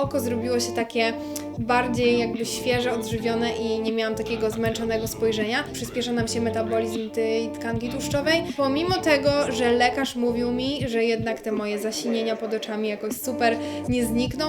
Oko zrobiło się takie bardziej jakby świeże, odżywione i nie miałam takiego zmęczonego spojrzenia. Przyspiesza nam się metabolizm tej tkanki tłuszczowej. Pomimo tego, że lekarz mówił mi, że jednak te moje zasinienia pod oczami jakoś super nie znikną,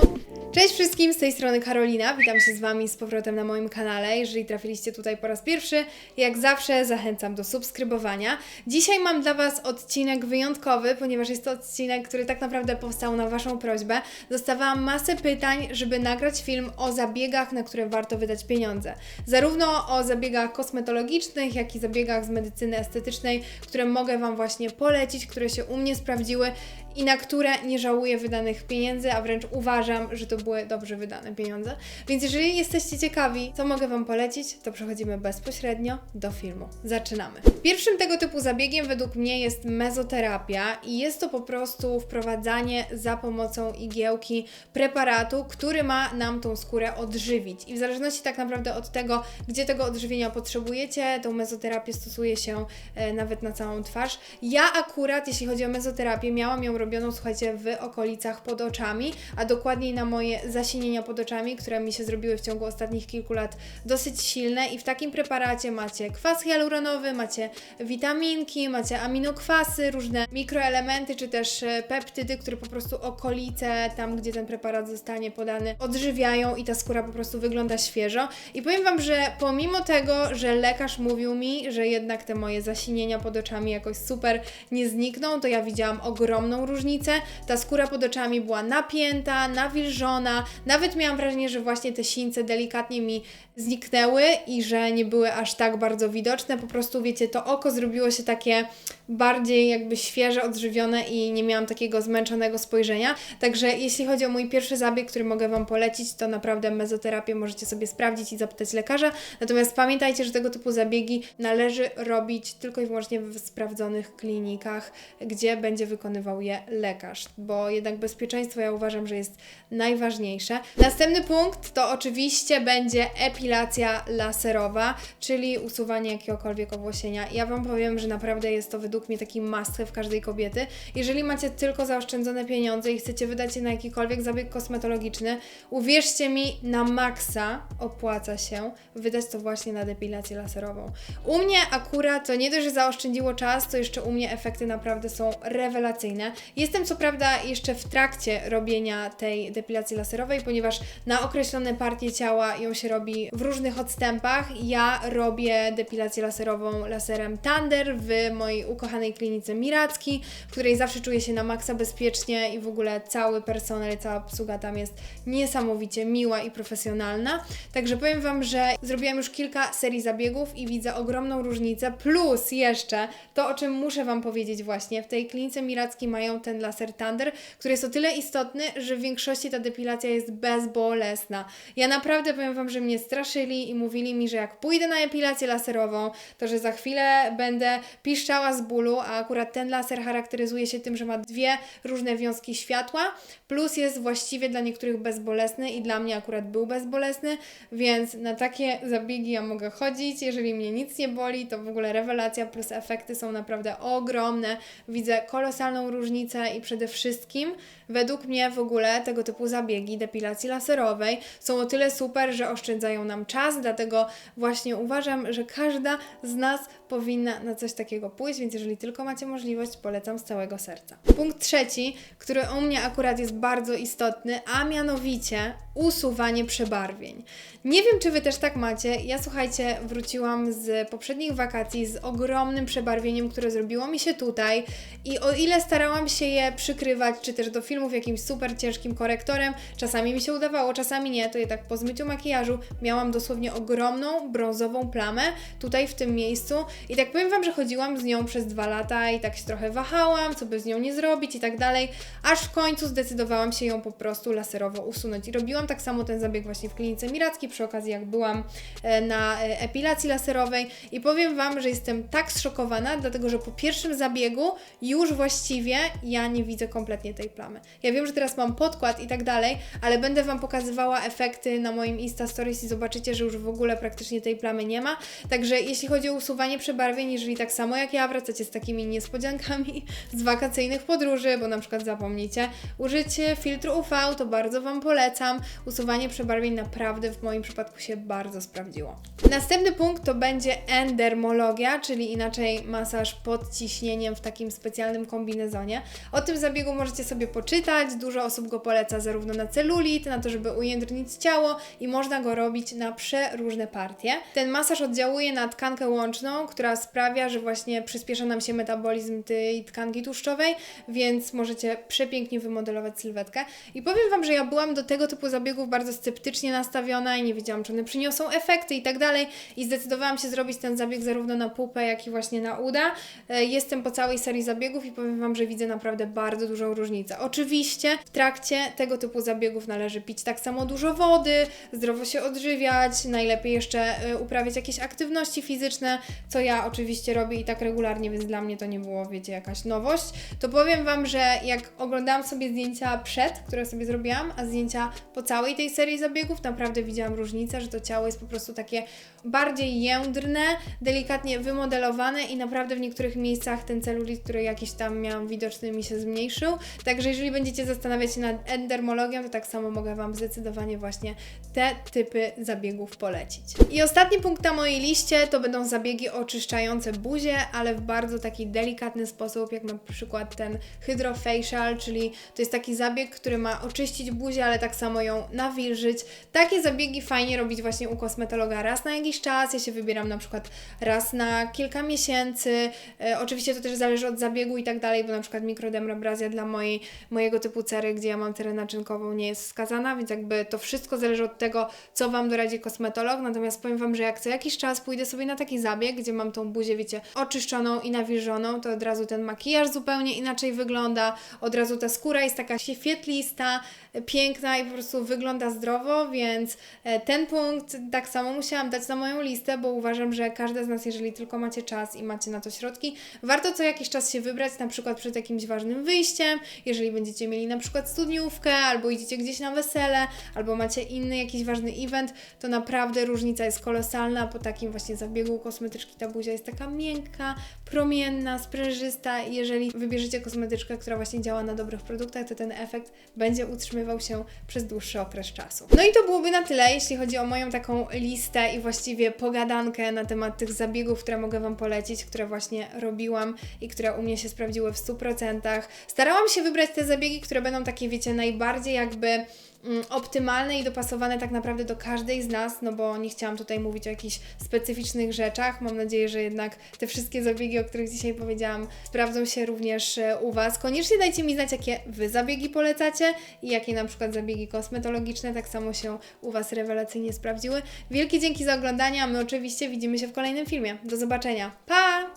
Cześć wszystkim, z tej strony Karolina. Witam się z Wami z powrotem na moim kanale. Jeżeli trafiliście tutaj po raz pierwszy, jak zawsze zachęcam do subskrybowania. Dzisiaj mam dla Was odcinek wyjątkowy, ponieważ jest to odcinek, który tak naprawdę powstał na Waszą prośbę. Dostawałam masę pytań, żeby nagrać film o zabiegach, na które warto wydać pieniądze. Zarówno o zabiegach kosmetologicznych, jak i zabiegach z medycyny estetycznej, które mogę Wam właśnie polecić, które się u mnie sprawdziły i na które nie żałuję wydanych pieniędzy, a wręcz uważam, że to były dobrze wydane pieniądze. Więc jeżeli jesteście ciekawi, co mogę Wam polecić, to przechodzimy bezpośrednio do filmu. Zaczynamy. Pierwszym tego typu zabiegiem według mnie jest mezoterapia i jest to po prostu wprowadzanie za pomocą igiełki preparatu, który ma nam tą skórę odżywić. I w zależności tak naprawdę od tego, gdzie tego odżywienia potrzebujecie, tą mezoterapię stosuje się e, nawet na całą twarz. Ja akurat, jeśli chodzi o mezoterapię, miałam ją robioną, słuchajcie, w okolicach pod oczami, a dokładniej na moje zasinienia pod oczami, które mi się zrobiły w ciągu ostatnich kilku lat dosyć silne i w takim preparacie macie kwas hialuronowy, macie witaminki, macie aminokwasy, różne mikroelementy, czy też e, peptydy, które po prostu okolice, tam gdzie ten preparat zostanie podany, odżywiają i ta skóra po prostu wygląda świeżo. I powiem Wam, że pomimo tego, że lekarz mówił mi, że jednak te moje zasinienia pod oczami jakoś super nie znikną, to ja widziałam ogromną różnicę. Ta skóra pod oczami była napięta, nawilżona, nawet miałam wrażenie, że właśnie te sińce delikatnie mi zniknęły i że nie były aż tak bardzo widoczne. Po prostu, wiecie, to oko zrobiło się takie bardziej jakby świeże, odżywione i nie miałam takiego zmęczonego spojrzenia. Także jeśli chodzi o mój pierwszy zabieg, który mogę Wam polecić, to naprawdę mezoterapię możecie sobie sprawdzić i zapytać lekarza. Natomiast pamiętajcie, że tego typu zabiegi należy robić tylko i wyłącznie w sprawdzonych klinikach, gdzie będzie wykonywał je lekarz, bo jednak bezpieczeństwo ja uważam, że jest najważniejsze. Następny punkt to oczywiście będzie epilacja laserowa, czyli usuwanie jakiegokolwiek owłosienia. Ja Wam powiem, że naprawdę jest to według mnie taki must have każdej kobiety. Jeżeli macie tylko zaoszczędzone pieniądze i chcecie wydać je na jakikolwiek zabieg kosmetologiczny, uwierzcie mi, na maksa opłaca się wydać to właśnie na depilację laserową. U mnie akurat to nie dość, że zaoszczędziło czas, to jeszcze u mnie efekty naprawdę są rewelacyjne. Jestem co prawda jeszcze w trakcie robienia tej depilacji laserowej, ponieważ na określone partie ciała ją się robi w różnych odstępach. Ja robię depilację laserową laserem Thunder w mojej ukochanej klinice Miracki, w której zawsze czuję się na maksa bezpiecznie i w ogóle cały personel, cała obsługa tam jest niesamowicie miła i profesjonalna. Także powiem Wam, że zrobiłam już kilka serii zabiegów i widzę ogromną różnicę. Plus jeszcze to, o czym muszę Wam powiedzieć właśnie, w tej klinice Miracki mają ten laser Thunder, który jest o tyle istotny, że w większości ta depilacja jest bezbolesna. Ja naprawdę powiem Wam, że mnie straszyli i mówili mi, że jak pójdę na epilację laserową, to że za chwilę będę piszczała z bólu, a akurat ten laser charakteryzuje się tym, że ma dwie różne wiązki światła, plus jest właściwie dla niektórych bezbolesny i dla mnie akurat był bezbolesny, więc na takie zabiegi ja mogę chodzić. Jeżeli mnie nic nie boli, to w ogóle rewelacja, plus efekty są naprawdę ogromne. Widzę kolosalną różnicę i przede wszystkim według mnie w ogóle tego typu zabiegi depilacji laserowej są o tyle super, że oszczędzają nam czas, dlatego właśnie uważam, że każda z nas powinna na coś takiego pójść, więc jeżeli tylko macie możliwość, polecam z całego serca. Punkt trzeci, który u mnie akurat jest bardzo istotny, a mianowicie usuwanie przebarwień. Nie wiem, czy Wy też tak macie. Ja słuchajcie, wróciłam z poprzednich wakacji z ogromnym przebarwieniem, które zrobiło mi się tutaj i o ile starałam się je przykrywać, czy też do filmów jakimś super ciężkim korektorem, czasami mi się udawało, czasami nie, to jednak po zmyciu makijażu miałam dosłownie ogromną brązową plamę tutaj w tym miejscu. I tak powiem Wam, że chodziłam z nią przez dwa lata i tak się trochę wahałam, co by z nią nie zrobić i tak dalej, aż w końcu zdecydowałam się ją po prostu laserowo usunąć. I robiłam tak samo ten zabieg właśnie w klinice Mirackiej przy okazji jak byłam e, na e, epilacji laserowej. I powiem Wam, że jestem tak zszokowana, dlatego że po pierwszym zabiegu już właściwie ja nie widzę kompletnie tej plamy. Ja wiem, że teraz mam podkład i tak dalej, ale będę Wam pokazywała efekty na moim Insta Stories i zobaczycie, że już w ogóle praktycznie tej plamy nie ma. Także jeśli chodzi o usuwanie przebarwień, jeżeli tak samo jak ja wracacie z takimi niespodziankami z wakacyjnych podróży, bo na przykład zapomnicie użyć filtru UV, to bardzo Wam polecam. Usuwanie przebarwień naprawdę w moim przypadku się bardzo sprawdziło. Następny punkt to będzie endermologia, czyli inaczej masaż pod ciśnieniem w takim specjalnym kombinezonie. O tym zabiegu możecie sobie poczytać. Dużo osób go poleca zarówno na celulit, na to, żeby ujędrnić ciało i można go robić na przeróżne partie. Ten masaż oddziałuje na tkankę łączną, która sprawia, że właśnie przyspiesza nam się metabolizm tej tkanki tłuszczowej, więc możecie przepięknie wymodelować sylwetkę. I powiem Wam, że ja byłam do tego typu zabiegów bardzo sceptycznie nastawiona i nie wiedziałam, czy one przyniosą efekty i tak dalej. I zdecydowałam się zrobić ten zabieg zarówno na pupę, jak i właśnie na uda. E, Jestem po całej serii zabiegów i powiem Wam, że widzę naprawdę bardzo dużą różnicę. Oczywiście w trakcie tego typu zabiegów należy pić tak samo dużo wody, zdrowo się odżywiać, najlepiej jeszcze e, uprawiać jakieś aktywności fizyczne, co ja oczywiście robię i tak regularnie, więc dla mnie to nie było, wiecie, jakaś nowość. To powiem Wam, że jak oglądałam sobie zdjęcia przed, które sobie zrobiłam, a zdjęcia po całej tej serii zabiegów, naprawdę widziałam różnicę, że to ciało jest po prostu takie bardziej jędrne, delikatnie wymodelowane i naprawdę w niektórych miejscach ten celulit, który jakiś tam miałam widoczny, mi się zmniejszył. Także jeżeli będziecie zastanawiać się nad endermologią, to tak samo mogę Wam zdecydowanie właśnie te typy zabiegów polecić. I ostatni punkt na mojej liście to będą zabiegi oczyszczające buzię, ale w bardzo taki delikatny sposób, jak na przykład ten hydrofacial, czyli to jest taki zabieg, który ma oczyścić buzię, ale tak samo ją nawilżyć. Takie zabiegi fajnie robić właśnie u kosmetologa raz na jakiś czas. Ja się wybieram na przykład raz na kilka miesięcy. E, oczywiście to też zależy od zabiegu i tak dalej, bo na przykład mikrodermabrazja dla mojej, mojego typu cery, gdzie ja mam cerę naczynkową, nie jest wskazana, więc jakby to wszystko zależy od tego, co Wam doradzi kosmetolog. Natomiast powiem Wam, że jak co jakiś czas pójdę sobie na taki zabieg, gdzie mam tą buzię, wiecie, oczyszczoną i nawilżoną, to od razu ten makijaż zupełnie inaczej wygląda, od razu ta skóra jest taka świetlista, piękna i po prostu wygląda zdrowo, więc e, ten punkt tak samo musiałam dać na moją listę, bo uważam, że każda z nas, jeżeli tylko macie czas i macie na to środki, warto co jakiś czas się wybrać, na przykład przed jakimś ważnym wyjściem, jeżeli będziecie mieli na przykład studniówkę, albo idziecie gdzieś na wesele, albo macie inny jakiś ważny event, to naprawdę różnica jest kolosalna. Po takim właśnie zabiegu kosmetyczki ta buzia jest taka miękka, promienna, sprężysta i jeżeli wybierzecie kosmetyczkę, która właśnie działa na dobrych produktach, to ten efekt będzie utrzymywał się przez dłuższy okres czasu. No i to byłoby na tyle, jeśli chodzi o moją taką listę i właściwie pogadankę na temat tych zabiegów, które mogę Wam polecić, które właśnie robiłam i które u mnie się sprawdziły w 100%. Starałam się wybrać te zabiegi, które będą takie, wiecie, najbardziej jakby mm, optymalne i dopasowane tak naprawdę do każdej z nas, no bo nie chciałam tutaj mówić o jakichś specyficznych rzeczach. Mam nadzieję, że jednak te wszystkie zabiegi, o których dzisiaj powiedziałam, sprawdzą się również e, u Was. Koniecznie dajcie mi znać, jakie Wy zabiegi polecacie i jakie na przykład zabiegi kosmetologiczne tak samo się u Was rewelacyjnie sprawdziły. Wielkie dzięki za oglądanie, a my oczywiście widzimy się w kolejnym filmie. Do zobaczenia. Pa!